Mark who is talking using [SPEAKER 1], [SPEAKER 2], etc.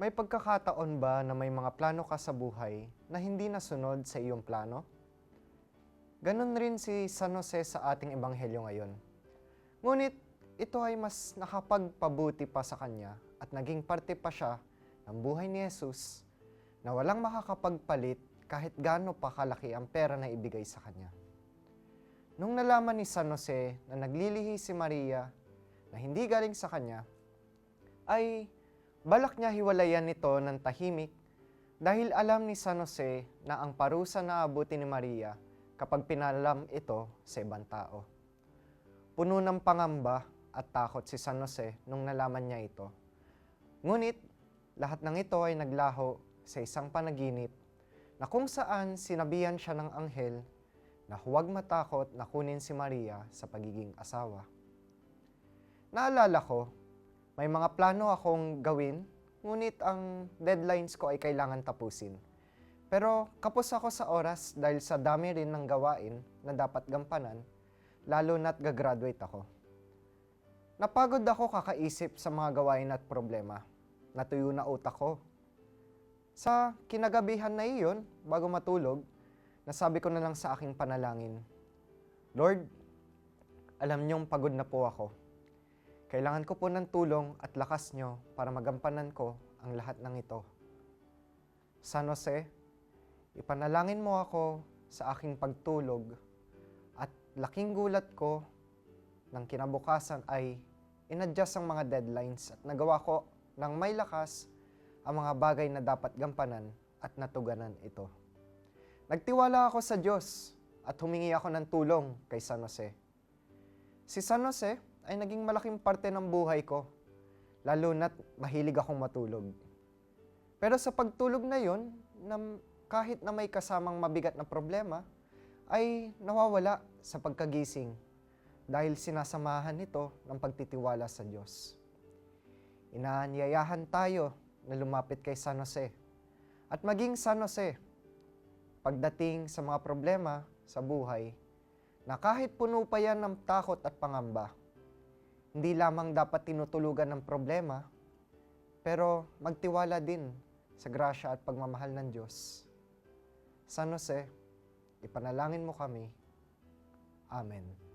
[SPEAKER 1] May pagkakataon ba na may mga plano ka sa buhay na hindi nasunod sa iyong plano? Ganon rin si San Jose sa ating ebanghelyo ngayon. Ngunit ito ay mas nakapagpabuti pa sa kanya at naging parte pa siya ng buhay ni Jesus na walang makakapagpalit kahit gaano pa kalaki ang pera na ibigay sa kanya. Nung nalaman ni San Jose na naglilihi si Maria na hindi galing sa kanya, ay balak niya hiwalayan nito ng tahimik dahil alam ni San Jose na ang parusa na abuti ni Maria kapag pinalam ito sa ibang tao. Puno ng pangamba at takot si San Jose nung nalaman niya ito. Ngunit lahat ng ito ay naglaho sa isang panaginip na kung saan sinabihan siya ng anghel na huwag matakot na kunin si Maria sa pagiging asawa. Naalala ko, may mga plano akong gawin, ngunit ang deadlines ko ay kailangan tapusin. Pero kapos ako sa oras dahil sa dami rin ng gawain na dapat gampanan, lalo na't gagraduate ako. Napagod ako kakaisip sa mga gawain at problema. Natuyo na utak ko. Sa kinagabihan na iyon, bago matulog, nasabi ko na lang sa aking panalangin, Lord, alam niyong pagod na po ako. Kailangan ko po ng tulong at lakas niyo para magampanan ko ang lahat ng ito. San Jose, ipanalangin mo ako sa aking pagtulog at laking gulat ko ng kinabukasan ay inadjust ang mga deadlines at nagawa ko ng may lakas ang mga bagay na dapat gampanan at natuganan ito. Nagtiwala ako sa Diyos at humingi ako ng tulong kay San Jose. Si San Jose ay naging malaking parte ng buhay ko, lalo na't mahilig akong matulog. Pero sa pagtulog na yon, na kahit na may kasamang mabigat na problema, ay nawawala sa pagkagising dahil sinasamahan nito ng pagtitiwala sa Diyos. Inaanyayahan tayo na lumapit kay San Jose at maging San Jose pagdating sa mga problema sa buhay na kahit puno pa yan ng takot at pangamba, hindi lamang dapat tinutulugan ng problema, pero magtiwala din sa grasya at pagmamahal ng Diyos. San Jose, ipanalangin mo kami. Amen.